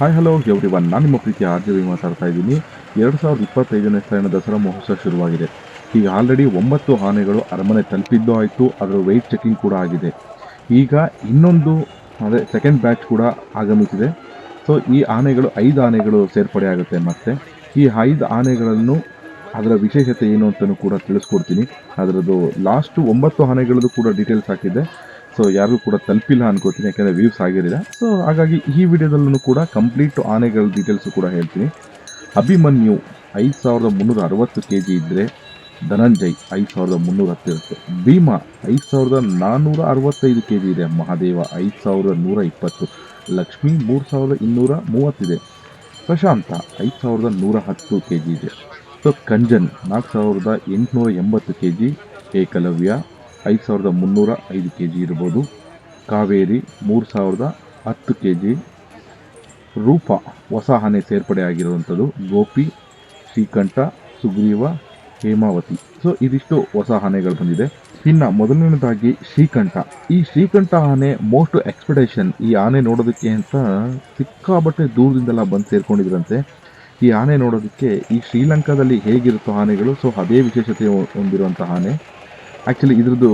Hi hello every one ನಾನು ನಿಮ್ಮ ಪ್ರೀತಿ G ಮಾತಾಡ್ತಾ ಇದ್ದೀನಿ. ಎರಡು ಸಾವಿರದ ಇಪ್ಪತ್ತೈದನೇ ಸಾಲಿನ ದಸರಾ ಮಹೋತ್ಸವ ಶುರುವಾಗಿದೆ. ಈಗ ಆಲ್ರೆಡಿ ಒಂಬತ್ತು ಆನೆಗಳು ಅರಮನೆ ತಲುಪಿದ್ದು ಆಯಿತು, ಅದರ ವೆಯ್ಟ್ ಚೆಕಿಂಗ್ ಕೂಡ ಆಗಿದೆ. ಈಗ ಇನ್ನೊಂದು, ಅದೇ ಸೆಕೆಂಡ್ ಬ್ಯಾಚ್ ಕೂಡ ಆಗಮಿಸಿದೆ. ಸೊ ಈ ಆನೆಗಳು ಐದು ಆನೆಗಳು ಸೇರ್ಪಡೆ ಆಗುತ್ತೆ ಮತ್ತೆ. ಈ ಐದು ಆನೆಗಳನ್ನು ಅದರ ವಿಶೇಷತೆ ಏನು ಅಂತಲೂ ಕೂಡ ತಿಳಿಸ್ಕೊಡ್ತೀನಿ. ಅದರದ್ದು ಲಾಸ್ಟು ಒಂಬತ್ತು ಆನೆಗಳದ್ದು ಕೂಡ ಡೀಟೇಲ್ಸ್ ಹಾಕಿದ್ದೆ. ಸೊ ಯಾರಿಗೂ ಕೂಡ ತಲುಪಿಲ್ಲ ಅನ್ಕೋತೀನಿ, ಯಾಕಂದರೆ ವ್ಯೂಸ್ ಆಗಿರಲಿಲ್ಲ. ಸೊ ಹಾಗಾಗಿ ಈ ವಿಡಿಯೋದಲ್ಲೂ ಕೂಡ ಕಂಪ್ಲೀಟ್ ಆನೆಗಳ ಡೀಟೇಲ್ಸು ಕೂಡ ಹೇಳ್ತೀನಿ. ಅಭಿಮನ್ಯು ಐದು ಸಾವಿರದ ಮುನ್ನೂರ ಅರವತ್ತು ಕೆ ಜಿ ಇದ್ದರೆ ಧನಂಜಯ್ ಐದು ಸಾವಿರದ ಮುನ್ನೂರ ಹತ್ತಿರುತ್ತೆ ಭೀಮಾ ಐದು ಸಾವಿರದ ನಾನ್ನೂರ ಅರವತ್ತೈದು ಕೆ ಜಿ ಇದೆ. ಮಹಾದೇವ ಐದು ಸಾವಿರದ ನೂರ ಇಪ್ಪತ್ತು. ಲಕ್ಷ್ಮಿ ಮೂರು ಸಾವಿರದ ಇನ್ನೂರ ಮೂವತ್ತಿದೆ. ಪ್ರಶಾಂತ ಐದು ಸಾವಿರದ ನೂರ ಹತ್ತು ಕೆ ಜಿ ಇದೆ. ಸೊ ಕಂಜನ್ ನಾಲ್ಕು ಸಾವಿರದ ಎಂಟುನೂರ ಎಂಬತ್ತು ಕೆ ಜಿ ಏಕಲವ್ಯ ಐದು ಸಾವಿರದ ಮುನ್ನೂರ ಐದು ಕೆ ಜಿ ಇರ್ಬೋದು. ಕಾವೇರಿ ಮೂರು ಸಾವಿರದ ಹತ್ತು ಕೆ ಜಿ ರೂಪ ಹೊಸ ಆನೆ ಸೇರ್ಪಡೆ ಆಗಿರುವಂಥದ್ದು ಗೋಪಿ, ಶ್ರೀಕಂಠ, ಸುಗ್ರೀವ, ಹೇಮಾವತಿ. ಸೊ ಇದಿಷ್ಟು ಹೊಸ ಆನೆಗಳು ಬಂದಿದೆ. ಇನ್ನು ಮೊದಲನೇದಾಗಿ ಶ್ರೀಕಂಠ. ಈ ಶ್ರೀಕಂಠ ಆನೆ ಮೋಸ್ಟ್ ಎಕ್ಸ್ಪೆಕ್ಟೇಷನ್ ಈ ಆನೆ ನೋಡೋದಕ್ಕೆ ಅಂತ ಸಿಕ್ಕಾಬಟ್ಟೆ ದೂರದಿಂದೆಲ್ಲ ಬಂದು ಸೇರ್ಕೊಂಡಿದ್ರಂತೆ. ಈ ಆನೆ ನೋಡೋದಕ್ಕೆ ಈ ಶ್ರೀಲಂಕಾದಲ್ಲಿ ಹೇಗಿರುತ್ತೋ ಆನೆಗಳು ಸೊ ಅದೇ ವಿಶೇಷತೆ ಹೊಂದಿರುವಂಥ ಆನೆ. ಆ್ಯಕ್ಚುಲಿ ಇದ್ರದ್ದು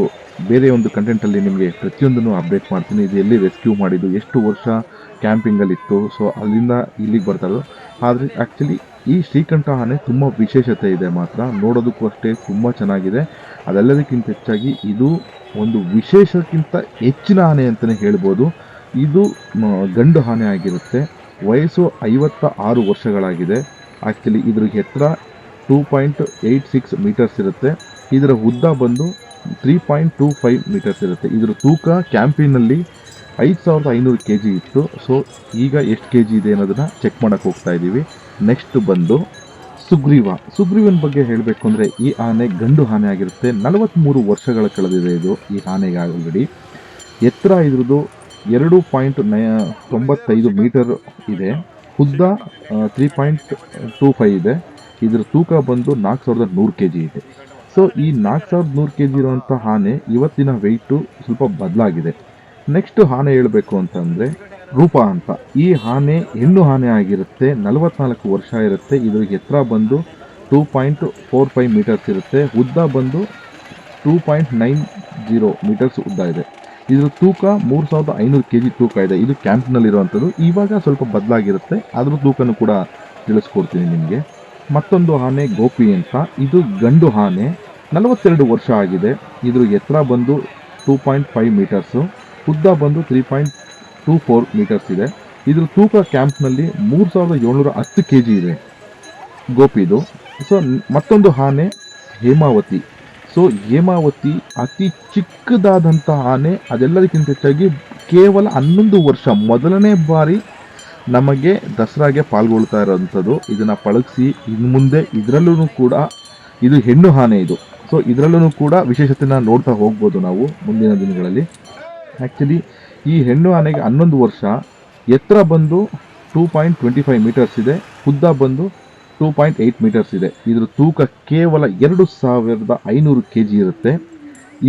ಬೇರೆ ಒಂದು ಕಂಟೆಂಟಲ್ಲಿ ನಿಮಗೆ ಪ್ರತಿಯೊಂದನ್ನು ಅಪ್ಡೇಟ್ ಮಾಡ್ತೀನಿ. ಇದು ಎಲ್ಲಿ ರೆಸ್ಕ್ಯೂ ಮಾಡಿದ್ದು, ಎಷ್ಟು ವರ್ಷ ಕ್ಯಾಂಪಿಂಗಲ್ಲಿತ್ತು ಸೊ ಅಲ್ಲಿಂದ ಇಲ್ಲಿಗೆ ಬರ್ತಾ ಇರೋದು. ಆದರೆ ಆ್ಯಕ್ಚುಲಿ ಈ ಶ್ರೀಕಂಠ ಆನೆ ತುಂಬ ವಿಶೇಷತೆ ಇದೆ ಮಾತ್ರ. ನೋಡೋದಕ್ಕೂ ಅಷ್ಟೇ ತುಂಬ ಚೆನ್ನಾಗಿದೆ. ಅದೆಲ್ಲದಕ್ಕಿಂತ ಹೆಚ್ಚಾಗಿ ಇದು ಒಂದು ವಿಶೇಷಕ್ಕಿಂತ ಹೆಚ್ಚಿನ ಆನೆ ಅಂತಲೇ ಹೇಳ್ಬೋದು. ಇದು ಗಂಡು ಆನೆ ಆಗಿರುತ್ತೆ. ವಯಸ್ಸು ಐವತ್ತ ಆರು ವರ್ಷಗಳಾಗಿದೆ. ಆ್ಯಕ್ಚುಲಿ ಇದ್ರ ಎತ್ತರ two point eight six meters ಇರುತ್ತೆ. ಇದರ ಉದ್ದ ಬಂದು three point two five meters ಇರುತ್ತೆ. ಇದರ ತೂಕ ಕ್ಯಾಂಪಿನಲ್ಲಿ ಐದು ಸಾವಿರದ ಐನೂರು ಕೆ ಜಿ ಇತ್ತು. ಸೊ ಈಗ ಎಷ್ಟು ಕೆ ಜಿ ಇದೆ ಅನ್ನೋದನ್ನು ಚೆಕ್ ಮಾಡೋಕ್ಕೆ ಹೋಗ್ತಾ ಇದ್ದೀವಿ ನೆಕ್ಸ್ಟ್ ಬಂದು ಸುಗ್ರೀವ. ಸುಗ್ರೀವನ ಬಗ್ಗೆ ಹೇಳಬೇಕು ಅಂದರೆ ಈ ಆನೆ ಗಂಡು ಆನೆ ಆಗಿರುತ್ತೆ. ನಲವತ್ತ್ಮೂರು ವರ್ಷಗಳ ಕಳೆದಿದೆ ಇದು ಈ ಆನೆಗೆ ಆಲ್ರೆಡಿ ಎತ್ತರ ಇದ್ರದ್ದು ಎರಡು ಪಾಯಿಂಟ್ ನೈ ತೊಂಬತ್ತೈದು ಮೀಟರ್ ಇದೆ. ಉದ್ದ ತ್ರೀ ಪಾಯಿಂಟ್ ಟೂ ಫೈವ್ ಇದೆ. ಇದರ ತೂಕ ಬಂದು ನಾಲ್ಕು ಸಾವಿರದ ನೂರು ಕೆ ಜಿ ಇದೆ. ಸೊ, ಈ ನಾಲ್ಕು ಸಾವಿರದ ನೂರು ಕೆ ಜಿ ಇರುವಂಥ ಆನೆ ಇವತ್ತಿನ ವೆಯ್ಟು ಸ್ವಲ್ಪ ಬದಲಾಗಿದೆ. ನೆಕ್ಸ್ಟ್ ಆನೆ ಹೇಳಬೇಕು ಅಂತಂದರೆ ರೂಪ ಅಂತ. ಈ ಆನೆ ಹೆಣ್ಣು ಆನೆ ಆಗಿರುತ್ತೆ, ನಲವತ್ನಾಲ್ಕು ವರ್ಷ ಇರುತ್ತೆ ಇದ್ರ ಎತ್ತರ ಬಂದು two point four five meters ಇರುತ್ತೆ, ಉದ್ದ ಬಂದು two point nine zero meters ಉದ್ದ ಇದೆ. ಇದರ ತೂಕ ಮೂರು ಸಾವಿರದ ಐನೂರು ಕೆ ಜಿ ತೂಕ ಇದೆ. ಇದು ಕ್ಯಾಂಪ್ನಲ್ಲಿರುವಂಥದ್ದು ಇವಾಗ ಸ್ವಲ್ಪ ಬದಲಾಗಿರುತ್ತೆ. ಅದ್ರ ತೂಕನೂ ಕೂಡ ತಿಳಿಸ್ಕೊಡ್ತೀನಿ ನಿಮಗೆ. ಮತ್ತೊಂದು ಆನೆ ಗೋಪಿ ಅಂತ. ಇದು ಗಂಡು ಆನೆ. ನಲವತ್ತೆರಡು ವರ್ಷ ಆಗಿದೆ. ಇದ್ರ ಎತ್ತರ ಬಂದು ಟೂ ಪಾಯಿಂಟ್ ಫೈವ್ ಮೀಟರ್ಸು ಉದ್ದ ಬಂದು three point two four meters ಇದೆ. ಇದ್ರ ತೂಕ ಕ್ಯಾಂಪ್ನಲ್ಲಿ ಮೂರು ಸಾವಿರದ ಏಳ್ನೂರ ಹತ್ತು ಕೆ ಜಿ ಇದೆ. ಗೋಪಿದು ಸೊ ಮತ್ತೊಂದು ಆನೆ, ಹೇಮಾವತಿ. ಸೊ ಹೇಮಾವತಿ ಅತಿ ಚಿಕ್ಕದಾದಂಥ ಆನೆ, ಅದೆಲ್ಲದಕ್ಕಿಂತ ಹೆಚ್ಚಾಗಿ ಕೇವಲ ಹನ್ನೊಂದು ವರ್ಷ, ಮೊದಲನೇ ಬಾರಿ ನಮಗೆ ದಸರಾಗೆ ಪಾಲ್ಗೊಳ್ತಾ ಇರೋವಂಥದ್ದು. ಇದನ್ನು ಪಳಗಿಸಿ ಇನ್ನು ಮುಂದೆ ಇದರಲ್ಲೂ ಕೂಡ ಇದು ಹೆಣ್ಣು ಆನೆ ಇದು. ಸೊ ಇದರಲ್ಲೂ ಕೂಡ ವಿಶೇಷತೆನ ನೋಡ್ತಾ ಹೋಗ್ಬೋದು ನಾವು ಮುಂದಿನ ದಿನಗಳಲ್ಲಿ. ಆ್ಯಕ್ಚುಲಿ ಈ ಹೆಣ್ಣು ಆನೆಗೆ ಹನ್ನೊಂದು ವರ್ಷ, ಎತ್ತರ ಬಂದು two point twenty five meters ಇದೆ ಉದ್ದ ಬಂದು ಟೂ ಪಾಯಿಂಟ್ ಏಯ್ಟ್ ಮೀಟರ್ಸ್ ಇದೆ. ಇದರ ತೂಕ ಕೇವಲ ಎರಡು ಸಾವಿರದ ಐನೂರು ಕೆ ಜಿ ಇರುತ್ತೆ.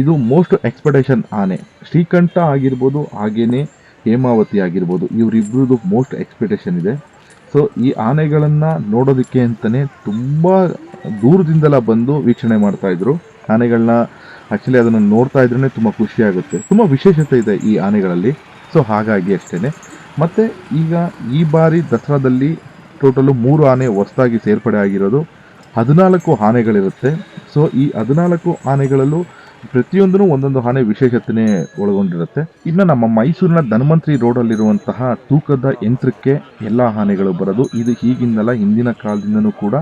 ಇದು ಮೋಸ್ಟ್ ಎಕ್ಸ್ಪೆಕ್ಟೇಷನ್ ಆನೆ. ಶ್ರೀಕಂಠ ಆಗಿರ್ಬೋದು ಹಾಗೆಯೇ ಹೇಮಾವತಿ ಆಗಿರ್ಬೋದು ಇವರಿಬ್ಬರದು ಮೋಸ್ಟ್ ಎಕ್ಸ್ಪೆಕ್ಟೇಷನ್ ಇದೆ. ಸೊ ಈ ಆನೆಗಳನ್ನು ನೋಡೋದಕ್ಕೆ ಅಂತಲೇ ತುಂಬ ದೂರದಿಂದೆಲ್ಲ ಬಂದು ವೀಕ್ಷಣೆ ಮಾಡ್ತಾ ಇದ್ರು. ಆನೆಗಳನ್ನ ಆ್ಯಕ್ಚುಲಿ ಅದನ್ನು ನೋಡ್ತಾ ಇದ್ರೇ ತುಂಬ ಖುಷಿ ಆಗುತ್ತೆ. ತುಂಬ ವಿಶೇಷತೆ ಇದೆ ಈ ಆನೆಗಳಲ್ಲಿ. ಸೊ ಹಾಗಾಗಿ ಅಷ್ಟೇ ಮತ್ತು ಈಗ ಈ ಬಾರಿ ದಸರಾದಲ್ಲಿ ಟೋಟಲು ಮೂರು ಆನೆ ಹೊಸದಾಗಿ ಸೇರ್ಪಡೆ ಆಗಿರೋದು ಹದಿನಾಲ್ಕು ಆನೆಗಳಿರುತ್ತೆ. ಸೊ ಈ ಹದಿನಾಲ್ಕು ಆನೆಗಳಲ್ಲೂ ಪ್ರತಿಯೊಂದೂ ಒಂದೊಂದು ಆನೆ ವಿಶೇಷತೆನೇ ಒಳಗೊಂಡಿರುತ್ತೆ. ಇನ್ನು ನಮ್ಮ ಮೈಸೂರಿನ ಧನ್ವಂತರಿ ರೋಡಲ್ಲಿರುವಂತಹ ತೂಕದ ಯಂತ್ರಕ್ಕೆ ಎಲ್ಲ ಆನೆಗಳು ಬರೋದು. ಇದು ಹೀಗಿಂದಲ್ಲ ಹಿಂದಿನ ಕಾಲದಿಂದನೂ ಕೂಡ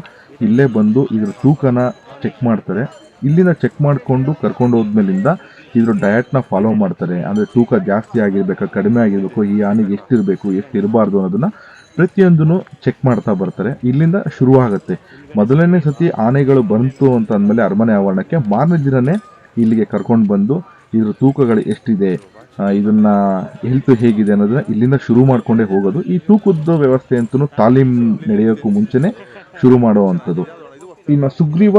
ಇಲ್ಲೇ ಬಂದು ಇದ್ರ ತೂಕನ ಚೆಕ್ ಮಾಡ್ತಾರೆ. ಇಲ್ಲಿಂದ ಚೆಕ್ ಮಾಡಿಕೊಂಡು ಕರ್ಕೊಂಡು ಹೋದ್ಮೇಲಿಂದ ಇದ್ರ ಡಯಟ್ನ ಫಾಲೋ ಮಾಡ್ತಾರೆ. ಅಂದರೆ ತೂಕ ಜಾಸ್ತಿ ಆಗಿರಬೇಕಾ, ಕಡಿಮೆ ಆಗಿರಬೇಕು, ಈ ಆನೆಗೆ ಎಷ್ಟಿರಬೇಕು ಎಷ್ಟು ಇರಬಾರ್ದು ಅನ್ನೋದನ್ನು ಪ್ರತಿಯೊಂದನ್ನು ಚೆಕ್ ಮಾಡ್ತಾ ಬರ್ತಾರೆ. ಇಲ್ಲಿಂದ ಶುರುವಾಗುತ್ತೆ. ಮೊದಲನೇ ಸತಿ ಆನೆಗಳು ಬಂತು ಅಂತ ಅಂದಮೇಲೆ ಅರಮನೆ ಆವರಣಕ್ಕೆ ಮಾರನೇ ದಿನವೇ ಇಲ್ಲಿಗೆ ಕರ್ಕೊಂಡು ಬಂದು ಇದ್ರ ತೂಕಗಳು ಎಷ್ಟಿದೆ ಇದನ್ನ ಹೆಲ್ತ್ ಹೇಗಿದೆ ಅನ್ನೋದನ್ನ ಇಲ್ಲಿಂದ ಶುರು ಮಾಡಿಕೊಂಡೇ ಹೋಗೋದು. ಈ ತೂಕದ ವ್ಯವಸ್ಥೆ ಅಂತೂ ತಾಲೀಮ್ ನಡೆಯೋಕ್ಕೂ ಮುಂಚೆನೆ ಶುರು ಮಾಡುವಂಥದ್ದು. ಇನ್ನು ಸುಗ್ರೀವ,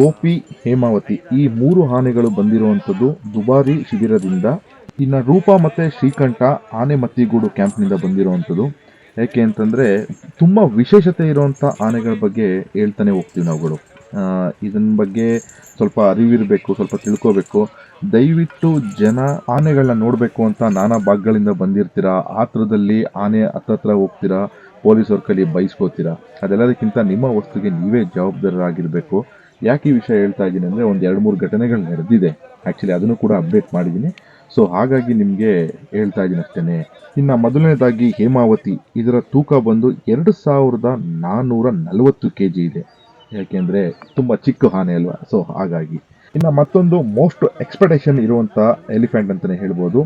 ಗೋಪಿ, ಹೇಮಾವತಿ ಈ ಮೂರು ಆನೆಗಳು ಬಂದಿರುವಂಥದ್ದು ದುಬಾರಿ ಶಿಬಿರದಿಂದ. ಇನ್ನು ರೂಪ ಮತ್ತು ಶ್ರೀಕಂಠ ಆನೆ ಮತ್ತಿಗೂಡು ಕ್ಯಾಂಪ್ನಿಂದ ಬಂದಿರುವಂಥದ್ದು. ಯಾಕೆ ಅಂತಂದರೆ ತುಂಬ ವಿಶೇಷತೆ ಇರುವಂಥ ಆನೆಗಳ ಬಗ್ಗೆ ಹೇಳ್ತಾನೆ ಹೋಗ್ತೀವಿ ನಾವುಗಳು. ಇದನ್ನ ಬಗ್ಗೆ ಸ್ವಲ್ಪ ಅರಿವಿರಬೇಕು, ಸ್ವಲ್ಪ ತಿಳ್ಕೋಬೇಕು. ದಯವಿಟ್ಟು ಜನ ಆನೆಗಳನ್ನ ನೋಡಬೇಕು ಅಂತ ನಾನಾ ಭಾಗಗಳಿಂದ ಬಂದಿರ್ತೀರಾ? ಆತ್ರದಲ್ಲಿ ಆನೆ ಹತ್ತತ್ರ ಹೋಗ್ತೀರಾ? ಪೊಲೀಸವ್ರ ಕೈಲಿ ಬೈಸ್ಕೋತೀರಾ? ಅದೆಲ್ಲದಕ್ಕಿಂತ ನಿಮ್ಮ ವಸ್ತುಗೆ ನೀವೇ ಜವಾಬ್ದಾರರಾಗಿರಬೇಕು. ಯಾಕೆ ಈ ವಿಷಯ ಹೇಳ್ತಾ ಇದ್ದೀನಿ ಅಂದರೆ ಒಂದು ಎರಡು ಮೂರು ಘಟನೆಗಳು ನಡೆದಿದೆ. ಆ್ಯಕ್ಚುಲಿ ಅದನ್ನು ಕೂಡ ಅಪ್ಡೇಟ್ ಮಾಡಿದ್ದೀನಿ. ಸೊ ಹಾಗಾಗಿ ನಿಮಗೆ ಹೇಳ್ತಾ ಇದ್ದೀನಿ ಅಷ್ಟೇ ಇನ್ನು ಮೊದಲನೇದಾಗಿ ಹೇಮಾವತಿ. ಇದರ ತೂಕ ಬಂದು ಎರಡು ಸಾವಿರದ ನಾನ್ನೂರ ನಲವತ್ತು ಕೆ ಜಿ ಇದೆ. ಯಾಕೆಂದರೆ ತುಂಬ ಚಿಕ್ಕ ಹಾನಿ ಅಲ್ವಾ? ಸೊ ಹಾಗಾಗಿ. ಇನ್ನು ಮತ್ತೊಂದು ಮೋಸ್ಟ್ ಎಕ್ಸ್ಪೆಕ್ಟೇಷನ್ ಇರುವಂಥ ಎಲಿಫೆಂಟ್ ಅಂತಲೇ ಹೇಳ್ಬೋದು.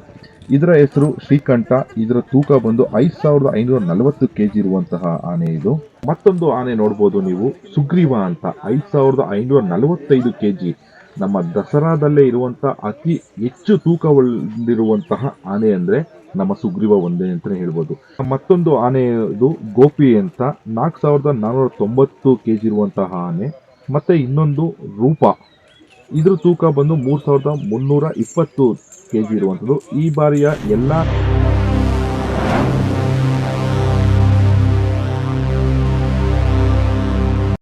ಇದರ ಹೆಸರು ಶ್ರೀಕಂಠ, ಇದರ ತೂಕ ಬಂದು ಐದು ಸಾವಿರದ ಐನೂರ ನಲವತ್ತು ಕೆಜಿ ಇರುವಂತಹ ಆನೆ ಇದು. ಮತ್ತೊಂದು ಆನೆ ನೋಡ್ಬೋದು ನೀವು, ಸುಗ್ರೀವ ಅಂತ. ಐದು ಸಾವಿರದ ಐನೂರ ನಲವತ್ತೈದು ಕೆಜಿ. ನಮ್ಮ ದಸರಾದಲ್ಲೇ ಇರುವಂತಹ ಅತಿ ಹೆಚ್ಚು ತೂಕ ಹೊಂದಿರುವಂತಹ ಆನೆ ಅಂದ್ರೆ ನಮ್ಮ ಸುಗ್ರೀವ ಒಂದೇ ಅಂತ ಹೇಳ್ಬೋದು. ಮತ್ತೊಂದು ಆನೆ ಇದು ಗೋಪಿ ಅಂತ. ನಾಲ್ಕು ಸಾವಿರದ ನಾನ್ನೂರ ತೊಂಬತ್ತು ಕೆಜಿ ಇರುವಂತಹ ಆನೆ. ಮತ್ತೆ ಇನ್ನೊಂದು ರೂಪ. ಇದ್ರ ತೂಕ ಬಂದು ಮೂರು ಸಾವಿರದ ಮುನ್ನೂರ ಇಪ್ಪತ್ತು ಕೆ ಜಿ ಇರುವಂಥದ್ದು. ಈ ಬಾರಿಯ ಎಲ್ಲ